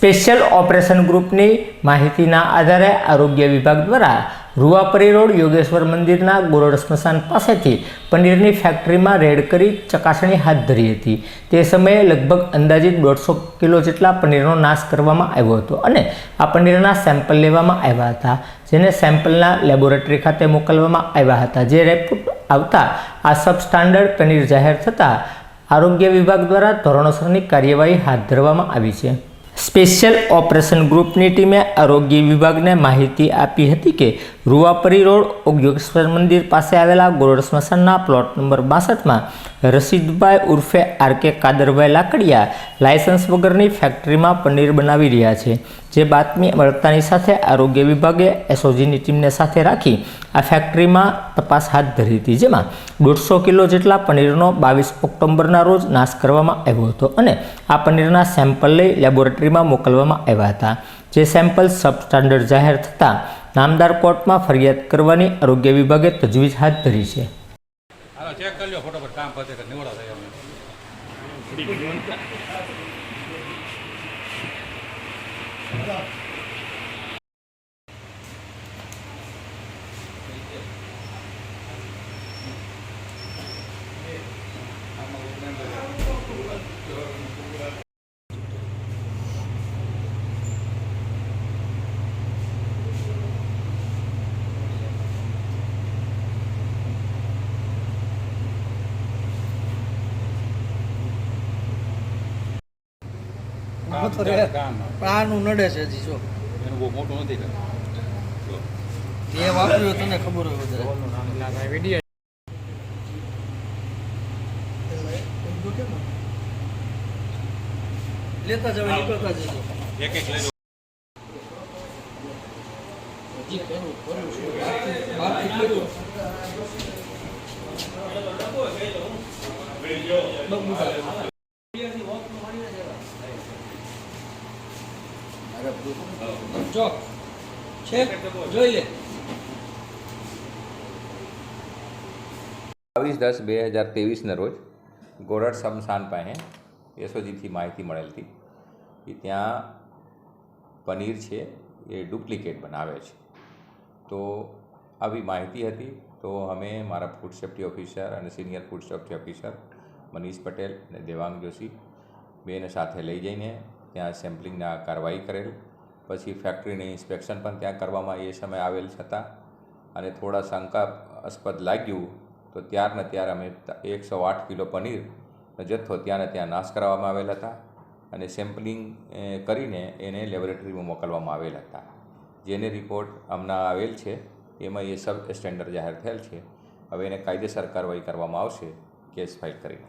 Special operation ગ્રુપની માહિતીના આધારે આરોગ્ય વિભાગ દ્વારા રૂવાપરી રોડ યોગેશ્વર મંદિરના ગોરડ સ્મશાન પાસેથી પનીરની ફેક્ટરીમાં રેડ કરી ચકાસણી હાથ ધરી હતી. તે સમયે લગભગ અંદાજિત દોઢસો કિલો જેટલા પનીરનો નાશ કરવામાં આવ્યો હતો અને આ પનીરના સેમ્પલ લેવામાં આવ્યા હતા, જેને સેમ્પલના લેબોરેટરી ખાતે મોકલવામાં આવ્યા હતા, જે રેપોર્ટ આવતા આ સબસ્ટાન્ડર્ડ પનીર જાહેર થતાં આરોગ્ય વિભાગ દ્વારા ધોરણસરની કાર્યવાહી હાથ ધરવામાં આવી છે. સ્પેશિયલ ઓપરેશન ગ્રુપની ટીમે આરોગ્ય વિભાગને માહિતી આપી હતી કે રૂવાપરી રોડ ઓગ્યોગેશ્વર મંદિર પાસે આવેલા ગોરડ સ્મશાનના પ્લોટ નંબર બાસઠમાં રશીદભાઈ ઉર્ફે R K Kadarbhai Lakadia licence વગરની ફેક્ટરીમાં પનીર બનાવી રહ્યા છે. જે બાતમી મળતાની સાથે આરોગ્ય વિભાગે એસઓજીની ટીમને સાથે રાખી આ ફેક્ટરીમાં તપાસ હાથ ધરી હતી, જેમાં દોઢસો કિલો જેટલા પનીરનો બાવીસ ઓક્ટોબરના રોજ નાશ કરવામાં આવ્યો હતો અને આ પનીરના સેમ્પલ લઈ લેબોરેટરીમાં મોકલવામાં આવ્યા હતા. જે સેમ્પલ સબસ્ટાન્ડર્ડ જાહેર થતાં નામદાર કોર્ટમાં ફરિયાદ કરવાની આરોગ્ય વિભાગે તજવીજ હાથ ધરી છે. ચેક કરી લો ફટોફટ, કામ પતે કે નિવડા થાય અમને કામ તો રે. પણ આનું નડે છે હજી જો. એનું બહુ મોટું નથી તે વાપર્યું તને ખબર હોય વધારે. લેતા જવા નીકળતા જજો. એક એક લઈ હજી પેલું કર્યું છે બહારથી બહારથી કર્યું બબુડા. જો. છે? જોઈ લે બાવીસ દસ બે હજાર ત્રેવીસના રોજ ગોરડ સમસાન પાસે એસઓજીથી માહિતી મળેલ હતી કે ત્યાં પનીર છે, એ ડુપ્લિકેટ બનાવે છે. તો આવી માહિતી હતી. તો અમે મારા ફૂડ સેફ્ટી ઓફિસર અને senior food safety officer Manish Patel અને દેવાંગ જોશી બેને સાથે લઈ જઈને ત્યાં સેમ્પલિંગના કાર્યવાહી કરેલ. પછી ફેક્ટરીની ઇન્સ્પેક્શન પણ ત્યાં કરવામાં એ સમયે આવેલ હતા અને થોડા શંકાસ્પદ લાગ્યું તો ત્યારને ત્યારે અમે એકસો આઠ કિલો પનીરનો જથ્થો ત્યાંને ત્યાં નાશ કરવામાં આવેલ હતા અને સેમ્પલિંગ કરીને એને લેબોરેટરીમાં મોકલવામાં આવેલ હતા. જેને રિપોર્ટ હમણાં આવેલ છે, એમાં એ સબ સ્ટેન્ડર્ડ જાહેર થયેલ છે. હવે એને કાયદેસર કાર્યવાહી કરવામાં આવશે, કેસ ફાઇલ કરીને.